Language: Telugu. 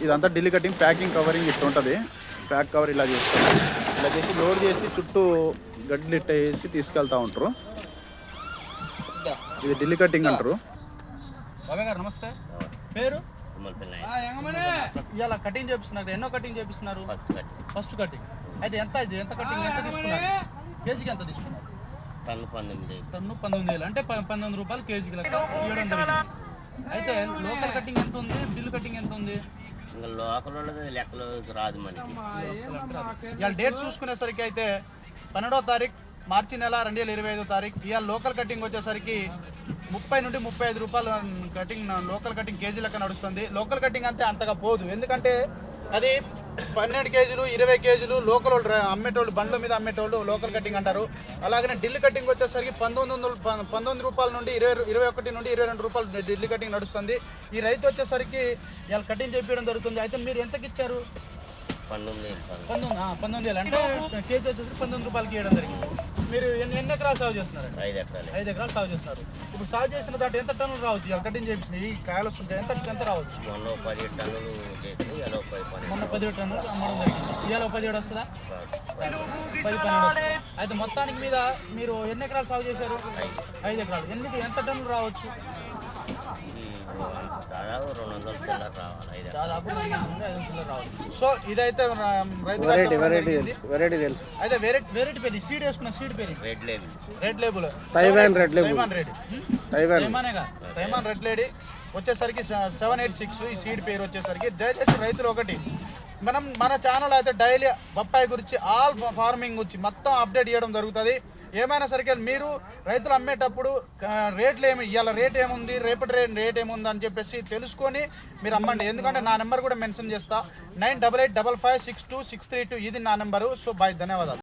ఇదంతా ఢిల్లీ కటింగ్ ప్యాకింగ్ కవరింగ్ ఇట్లా ఉంటుంది. ప్యాక్ కవర్ ఇలా చేస్తారు. ఇలా చేసి లోడ్ చేసి చుట్టూ గడ్డలు ఇట్ట వేసి తీసుకెళ్తా ఉంటారు. ఇది ఢిల్లీ కటింగ్ అంటారు. బాబాయ్ గారు నమస్తే. పేరు? ఇవాళ కటింగ్ చేపిస్తున్నారు ఎన్నో కటింగ్ చేపిస్తున్నారు? ఫస్ట్ కటింగ్ అయితే ఎంత ఎంత కటింగ్ ఎంత తీసుకున్నారు? కేజీకి ఎంత తీసుకున్నారు? టన్ను పంతొమ్మిది టన్ను పంతొమ్మిది వేలు. అంటే ప- పంతొమ్మిది రూపాయలు కేజీకి లెక్క. అయితే లోకల్ కటింగ్ ఎంత ఉంది? బిల్ కటింగ్ ఎంత ఉంది? ఇంకా లోకల్ వాళ్ళది లెక్కలు రాదు మనకి. ఇవాళ డేట్ చూసుకునేసరికి అయితే పన్నెండో తారీఖు మార్చి నెల రెండు వేల ఇరవై ఐదో తారీఖు. ఇవాళ లోకల్ కటింగ్ వచ్చేసరికి ముప్పై నుండి ముప్పై ఐదు రూపాయలు కటింగ్ లోకల్ కటింగ్ కేజీ లెక్క నడుస్తుంది. లోకల్ కటింగ్ అంతే అంతగా పోదు. ఎందుకంటే అది పన్నెండు కేజీలు ఇరవై కేజీలు లోకల్ అమ్మేటోళ్ళు బండ్ల మీద అమ్మేటోళ్ళు లోకల్ కటింగ్ అంటారు. అలాగనే ఢిల్లీ కటింగ్ వచ్చేసరికి పంతొమ్మిది వందల పంతొమ్మిది రూపాయల నుండి ఇరవై ఇరవై ఒకటి నుండి ఇరవై రెండు రూపాయలు ఢిల్లీ కటింగ్ నడుస్తుంది. ఈ రైతు వచ్చేసరికి ఇవాళ కటింగ్ చేపించడం జరుగుతుంది. అయితే మీరు ఎంతకి ఇచ్చారు? పంతొమ్మిది. పంతొమ్మిది అంటే కేజీ వచ్చేసి పంతొమ్మిది రూపాయలకి ఇవ్వడం జరిగింది. మీరు ఎన్ని ఎకరాలు సాగు చేస్తున్నారు ఐదు ఎకరాలు. ఐదు ఎకరాలు సాగు చేస్తున్నారు. ఇప్పుడు సాగు చేసిన దాంట్లో ఎంత టన్నులు రావచ్చు? కటింగ్ చేపించిన ఈ కాయలు వస్తుంటే ఎంత ఎంత రావచ్చు? మొన్న టన్నులు పదిహేడు టన్నులు అమ్మడం జరిగింది. ఇవాళ పదిహేడు వస్తుందా? పది పన్నెండు. అయితే మొత్తానికి మీద మీరు ఎన్ని ఎకరాలు సాగు చేశారు? ఐదు. ఎకరాలు. ఎన్ని ఎంత టన్నులు రావచ్చు? సో ఇదైతే జరిగింది. వెరైటీ తెలుసు అయితే వెరైటీ వెరైటీ పేరు సీడ్ వేసుకున్న సీడ్ పేరు. Red label red label Taiwan red label. Taiwan red Taiwan Taiwan red lady వచ్చేసరికి సెవెన్ ఎయిట్ సిక్స్ ఈ సీడ్ పేరు వచ్చేసరికి దయచేసి రైతులు ఒకటి. మనం మన ఛానల్ అయితే డైలీ బొప్పాయి గురించి ఆల్ ఫార్మింగ్ గురించి మొత్తం అప్డేట్ చేయడం జరుగుతుంది. ఏమైనా సరికి మీరు రైతులు అమ్మేటప్పుడు రేట్లు ఏమి ఇవాళ రేట్ ఏముంది రేపటి రేట్ రేట్ ఏముంది అని చెప్పేసి తెలుసుకొని మీరు అమ్మండి. ఎందుకంటే నా నెంబర్ కూడా మెన్షన్ చేస్తా. Nine double eight double five six two six three two ఇది నా నెంబరు. సో బాయ్ ధన్యవాదాలు.